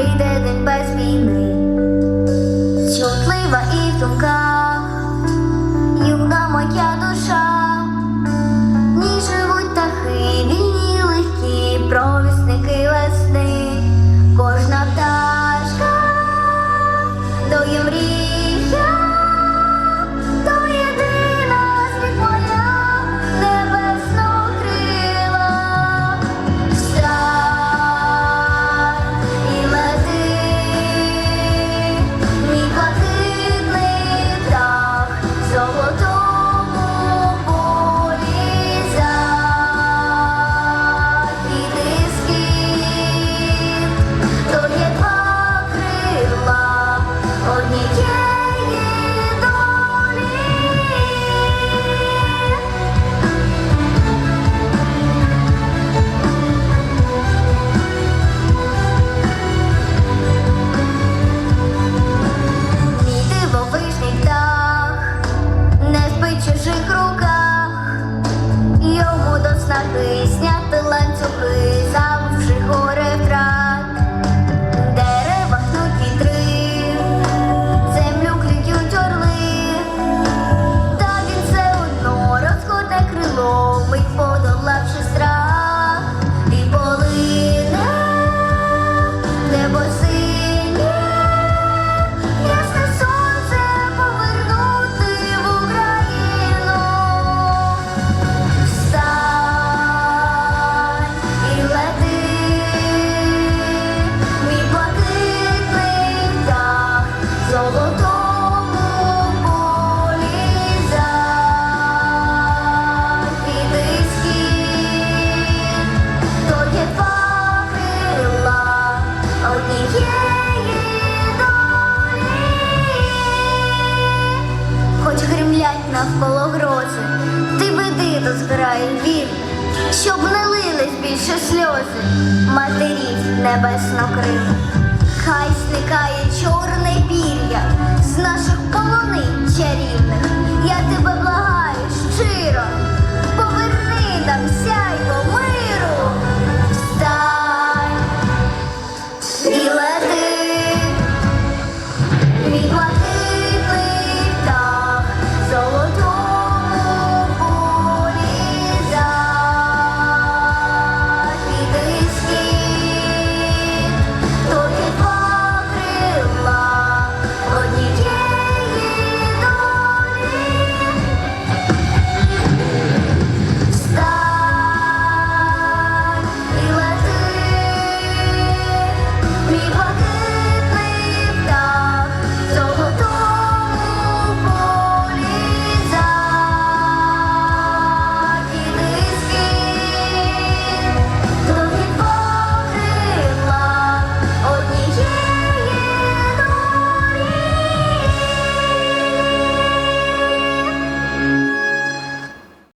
прийде день без війни. Дай вір, щоб не лились більше сльози, матерів небесно крив. Хай зникає чорне пір'я з наших полонин чарівних. Я тебе благаю щиро.